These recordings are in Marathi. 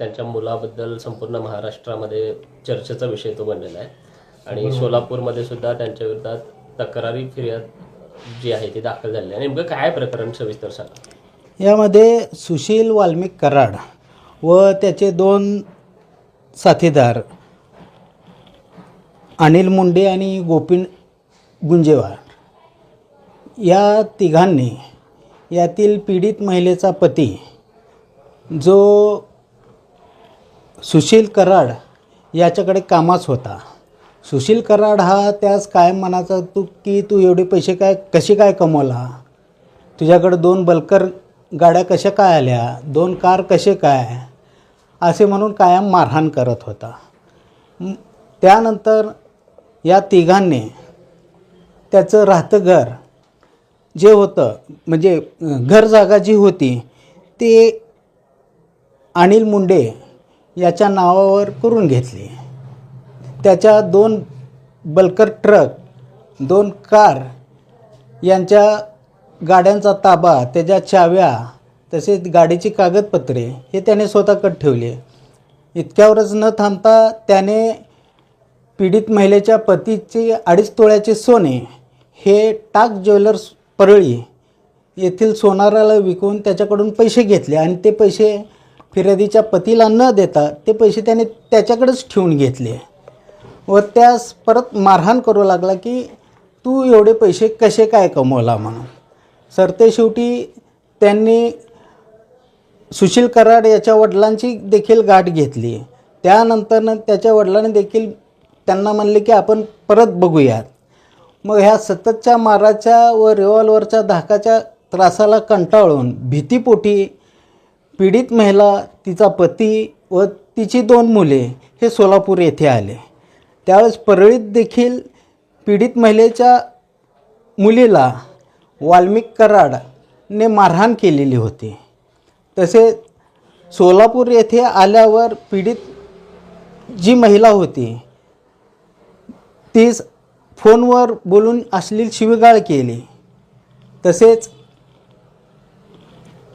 त्यांच्या मुलाबद्दल संपूर्ण महाराष्ट्रामध्ये चर्चेचा विषय तो बनलेला आहे. आणि सोलापूरमध्ये सुद्धा त्यांच्या विरोधात तक्रारी फिर्याद जी आहे ती दाखल झालेली आहे. नेमकं काय प्रकरण सविस्तर सांगा? यामध्ये सुशील वाल्मिक कराड व त्याचे दोन साथीदार अनिल मुंडे आणि गोपीन गुंजेवार या तिघांनी यातील पीडित महिलेचा पती जो सुशील कराड याच्याकडे कामाच होता. सुशील कराड हा त्यास कायम म्हणाचा तू की तू एवढे पैसे काय कसे काय कमवला? तुझ्याकडं दोन बलकर गाड्या कशा काय आल्या? दोन कार कसे काय? असे म्हणून कायम मारहाण करत होता. त्यानंतर या तिघांनी त्याचं राहतं घर जे होतं म्हणजे घर जागा जी होती ते अनिल मुंडे याच्या नावावर करून घेतली. त्याच्या दोन बलकर ट्रक दोन कार यांच्या गाड्यांचा ताबा त्याच्या चाव्या तसेच गाडीची कागदपत्रे हे त्याने स्वतःकडे ठेवले. इतक्यावरच न थांबता त्याने पीडित महिलेच्या पतीचे अडीच तोळ्याचे सोने हे टाक ज्वेलर्स परळी येथील सोनाराला विकून त्याच्याकडून पैसे घेतले आणि ते पैसे फिर्यादीच्या पतीला न देता ते पैसे त्याने त्याच्याकडेच ठेवून घेतले. व त्यास परत मारहाण करू लागला की तू एवढे पैसे कसे काय कमवला म्हणून? सरते शेवटी त्यांनी सुशील कराड याच्या वडिलांची देखील गाठ घेतली. त्यानंतरनं त्याच्या वडिलांनी देखील त्यांना म्हणले की आपण परत बघूयात. मग ह्या सततच्या माराच्या व रिव्हॉल्वरच्या धाकाच्या त्रासाला कंटाळून भीतीपोटी पीडित महिला तिचा पती व तिची दोन मुले हे सोलापूर येथे आले. त्यावेळेस परळीत देखील पीडित महिलेच्या मुलीला वाल्मिक कराडने मारहाण केलेली होती. तसेच सोलापूर येथे आल्यावर पीडित जी महिला होती तीच फोनवर बोलून अश्लील शिवीगाळ केली. तसेच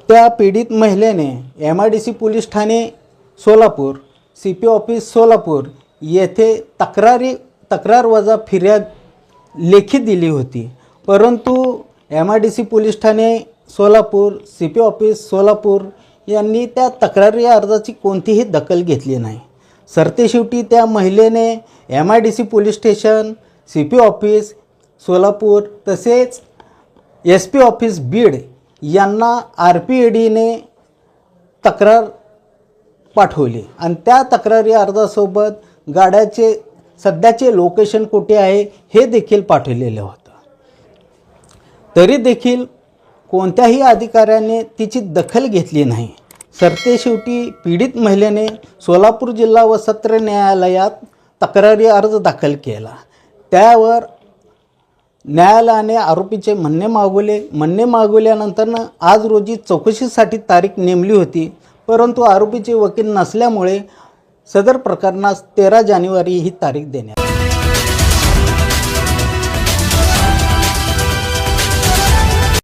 त्या पीडित महिलेने M I D C police Thane Solapur C P office Solapur येथे तक्रारी तक्रार वजा फिर्याद लेखी दिली होती. परंतु M I D C police Thane Solapur C P office Solapur यांनी त्या तक्रारी अर्जाची कोणतीही दखल घेतली नाही. सरतेशेवटी त्या महिलेने M I D C police station C P office Solapur तसेच एस पी ऑफिस बीड यांना आर पी ए डीने तक्रार पाठवली. आणि त्या तक्रारी अर्जासोबत गाड्याचे सध्याचे लोकेशन कुठे आहे हे देखील पाठवलेलं होतं. तरी देखील कोणत्याही अधिकाऱ्याने तिची दखल घेतली नाही. सरते शेवटी पीडित महिलेने सोलापूर जिल्हा व सत्र न्यायालयात तक्रारी अर्ज दाखल केला. त्यावर न्यायालयाने आरोपीचे म्हणणे मागवले. म्हणणे मागवल्यानंतरनं आज रोजी चौकशीसाठी तारीख नेमली होती. परंतु आरोपीचे वकील नसल्यामुळे सदर प्रकरणास तेरा जानेवारी ही तारीख देण्यात